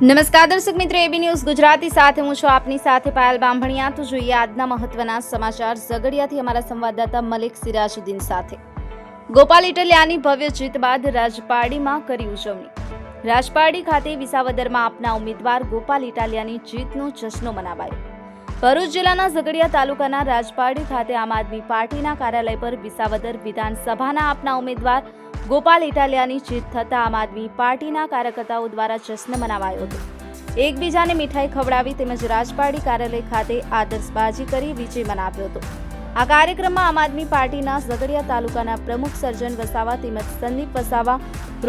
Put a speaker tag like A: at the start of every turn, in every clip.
A: નમસ્કાર દર્શક મિત્રો એબી ન્યૂઝ ગુજરાતી સાથે હું છું આપની સાથે પાયલ બાંભણિયા તો જોઈએ આજના મહત્વના સમાચાર. ઝઘડિયાથી અમારા સંવાદદાતા મલિક સિરાજુદ્દીન સાથે. ગોપાલ ઇટલિયાની ભવ્ય જીત બાદ રાજપારડીમાં કરી ઉજવણી. રાજપારડી ખાતે વિસાવદરમાં આપના ઉમેદવાર ગોપાલ ઇટાલિયાની જીતનો જશ્નો મનાવાયો. ભરૂચ જિલ્લાના ઝઘડિયા તાલુકાના રાજપારડી ખાતે આમ આદમી પાર્ટીના કાર્યાલય પર વિસાવદર વિધાનસભાના આપના ઉમેદવાર ગોપાલ ઇટાલિયાની જીત થતાં આમ આદમી પાર્ટીના કાર્યકર્તાઓ દ્વારા જશ્ન મનાવાયો હતો. એકબીજાને મીઠાઈ ખવડાવી તેમજ રાજપાડી કાર્યાલય ખાતે આદર્શબાજી કરી વિજય મનાવ્યો હતો. આ કાર્યક્રમમાં આમ આદમી પાર્ટીના ઝઘડિયા તાલુકાના પ્રમુખ સર્જન વસાવા તેમજ સંદીપ વસાવા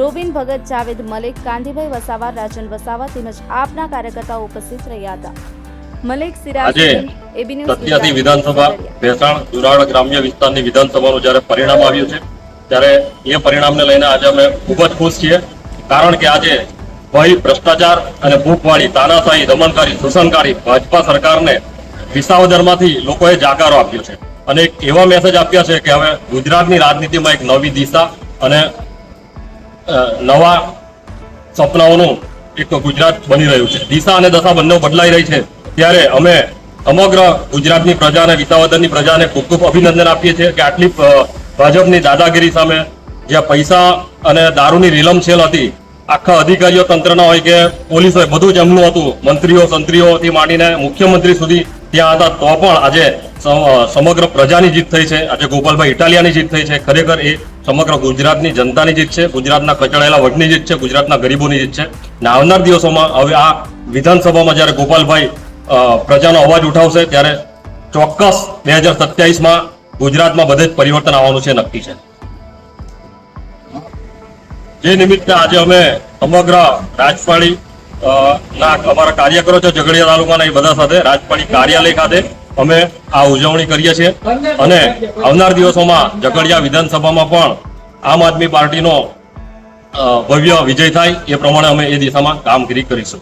A: રોબિન ભગત જાવેદ મલિક કાંધીભાઈ વસાવા રાજન વસાવા તેમજ આપના કાર્યકર્તાઓ ઉપસ્થિત રહ્યા હતા. મલિક સિરાજ એબી
B: વિધાનસભા ભેસાણ ગ્રામ્ય વિસ્તારની વિધાનસભાનું જ્યારે પરિણામ આવ્યું છે ત્યારે એ પરિણામને લઈને આજે અમે ખૂબ જ ખુશ છીએ. કારણ કે આજે ભય, ભ્રષ્ટાચાર અને ભૂખવાળી, તાનાશાહી, દમનકારી, શોષણકારી ભાજપા સરકારને વિસાવદરમાંથી લોકોએ જાકારો આપ્યો છે. અને એક એવા મેસેજ આપ્યા છે કે હવે ગુજરાતની રાજનીતિમાં એક નવી દિશા અને નવા સપનાઓનું એક ગુજરાત બની રહ્યું છે. દિશા અને દશા બંને બદલાઈ રહી છે. ત્યારે અમે સમગ્ર ગુજરાતની પ્રજાને, વિસાવદરની પ્રજાને ખૂબ ખૂબ અભિનંદન આપીએ છીએ કે આટલી ભાજપની દાદાગીરી સામે જ્યાં પૈસા અને દારૂની રીલમછેલ હતી, આખા અધિકારીઓ તંત્રના હોય કે પોલીસ હોય બધું જ હતું, મંત્રીઓ સંત્રીઓથી માંડીને મુખ્યમંત્રી સુધી ત્યાં હતા, તો પણ આજે સમગ્ર પ્રજાની જીત થઈ છે. આજે ગોપાલભાઈ ઇટાલિયાની જીત થઈ છે. ખરેખર એ સમગ્ર ગુજરાતની જનતાની જીત છે, ગુજરાતના કચડાયેલા વટની જીત છે, ગુજરાતના ગરીબોની જીત છે. ને આવનાર દિવસોમાં હવે આ વિધાનસભામાં જ્યારે ગોપાલભાઈ પ્રજાનો અવાજ ઉઠાવશે ત્યારે ચોક્કસ બે હજાર સત્યાવીસમાં ગુજરાતમાં બધે જ પરિવર્તન આવવાનું છે, નક્કી છે. જે નિમિત્તે આજે અમે સમગ્ર રાજપાળી ના અમારા કાર્યકરો છે, ઝઘડિયા તાલુકાના એ બધા સાથે રાજપાળી કાર્યાલય ખાતે અમે આ ઉજવણી કરીએ છીએ. અને આવનાર દિવસોમાં ઝઘડિયા વિધાનસભામાં પણ આમ આદમી પાર્ટીનો ભવ્ય વિજય થાય એ પ્રમાણે અમે એ દિશામાં કામગીરી કરીશું.